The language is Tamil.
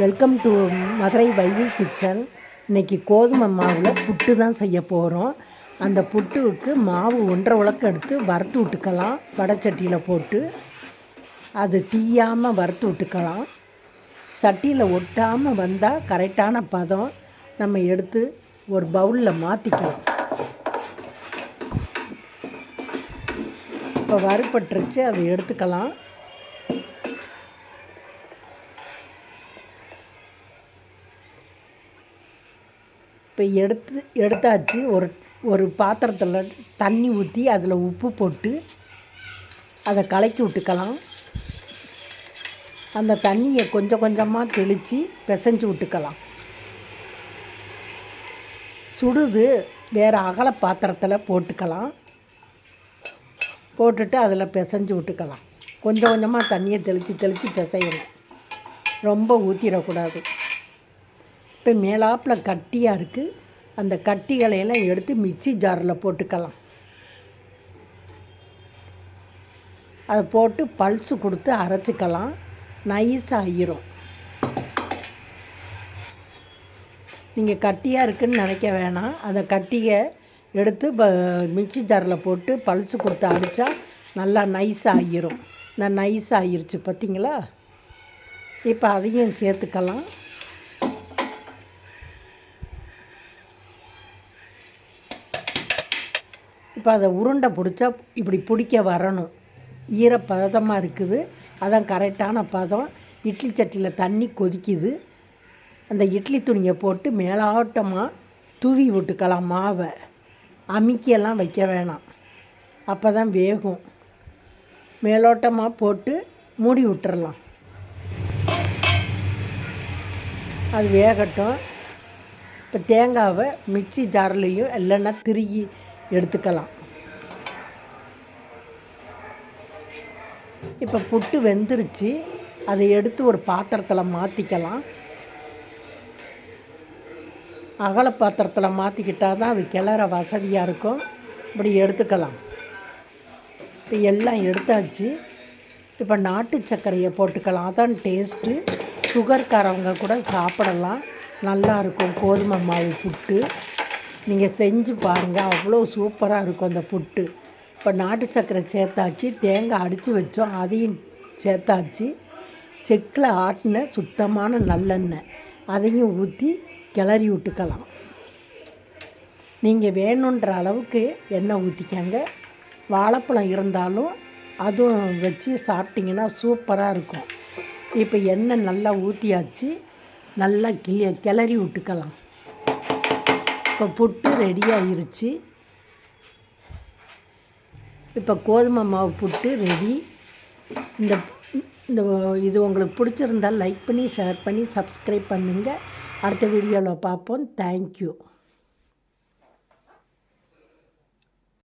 Welcome to Madurai Vaigai kitchen. இன்னைக்கு கோதுமை மாவில் புட்டு தான் செய்ய போகிறோம் அந்த புட்டுவுக்கு மாவு ஒன்றரை உலக்கம் எடுத்து வறுத்து விட்டுக்கலாம். வடைச்சட்டியில் போட்டு அது தீயாமல் வறுத்து விட்டுக்கலாம். சட்டியில் ஒட்டாமல் வந்தால் கரெக்டான பதம். நம்ம எடுத்து ஒரு பவுலில் மாற்றிக்கலாம் இப்போ வறுப்பட்டுருச்சு அதை எடுத்துக்கலாம். இப்போ எடுத்து எடுத்தாச்சு. ஒரு ஒரு பாத்திரத்தில் தண்ணி ஊற்றி அதில் உப்பு போட்டு அதை கலக்கி விட்டுக்கலாம். அந்த தண்ணியை கொஞ்சம் கொஞ்சமாக தெளித்து பிசைஞ்சு விட்டுக்கலாம். சுடுது வேறு அகல பாத்திரத்தில் போட்டுக்கலாம். போட்டுட்டு அதில் பிசைஞ்சு விட்டுக்கலாம். கொஞ்சம் கொஞ்சமாக தண்ணியை தெளித்து தெளித்து பிசையணும். ரொம்ப ஊற்றிடக்கூடாது இப்போ மேலாப்பில் கட்டியாக இருக்குது. அந்த கட்டிகளையெல்லாம் எடுத்து மிக்சி ஜாரில் போட்டுக்கலாம். அதை போட்டு பல்ஸு கொடுத்து அரைச்சிக்கலாம். நைஸாக ஆகிரும். நீங்கள் கட்டியாக இருக்குன்னு நினைக்க வேணாம். அந்த கட்டியை எடுத்து ப மிக்சி ஜாரில் போட்டு பல்ஸு கொடுத்து அடித்தா நல்லா நைஸாக ஆகிரும். நான் நைஸ் ஆகிருச்சு பார்த்தீங்களா? இப்போ அதையும் சேர்த்துக்கலாம். இப்போ அதை உருண்டை பிடிச்சா இப்படி பிடிக்க வரணும். ஈரப்பதமாக இருக்குது. அதான் கரெக்டான பதம். இட்லி சட்டியில் தண்ணி கொதிக்குது. அந்த இட்லி துணியை போட்டு மேலாட்டமாக தூவி விட்டுக்கலாம் மாவை. அமுக்கியெல்லாம் வைக்க வேணாம். அப்போ தான் வேகும். மேலோட்டமாக போட்டு மூடி விட்டுறலாம். அது வேகட்டும். இப்போ தேங்காவை மிக்சி ஜார்லேயும் இல்லைன்னா திருகி எடுத்துக்கலாம். இப்போ புட்டு வெந்துருச்சு. அதை எடுத்து ஒரு பாத்திரத்தில் மாற்றிக்கலாம் அகல பாத்திரத்தில் மாற்றிக்கிட்டால் தான் அது கிளற வசதியாக இருக்கும். இப்படி எடுத்துக்கலாம். இப்போ எல்லாம் எடுத்தாச்சு. இப்போ நாட்டு சர்க்கரையை போட்டுக்கலாம். அதான் டேஸ்ட்டு சுகர்காரவங்க கூட சாப்பிடலாம். நல்லாயிருக்கும் கோதுமை மாவு புட்டு. நீங்கள் செஞ்சு பாருங்கள் அவ்வளோ சூப்பராக இருக்கும் அந்த புட்டு. இப்போ நாட்டு சர்க்கரை சேர்த்தாச்சு. தேங்காய் அடித்து வச்சோம். அதையும் சேர்த்தாச்சு. செக்கில் ஆட்டின சுத்தமான நல்லெண்ணெய். அதையும் ஊற்றி கிளறி விட்டுக்கலாம். நீங்கள் வேணுன்ற அளவுக்கு எண்ணெய் ஊற்றிக்கங்க வாழைப்பழம் இருந்தாலும் அதுவும் வச்சு சாப்பிட்டிங்கன்னா சூப்பராக இருக்கும். இப்போ எண்ணெய் நல்லா ஊற்றியாச்சு நல்லா கிளி கிளறி விட்டுக்கலாம். இப்போ புட்டு ரெடி ஆயிருச்சு. இப்போ கோதுமை மாவு புட்டு ரெடி இந்த இந்த இது உங்களுக்கு பிடிச்சிருந்தால் லைக் பண்ணி ஷேர் பண்ணி சப்ஸ்கிரைப் பண்ணுங்கள் அடுத்த வீடியோவில் பார்ப்போம். தேங்க்யூ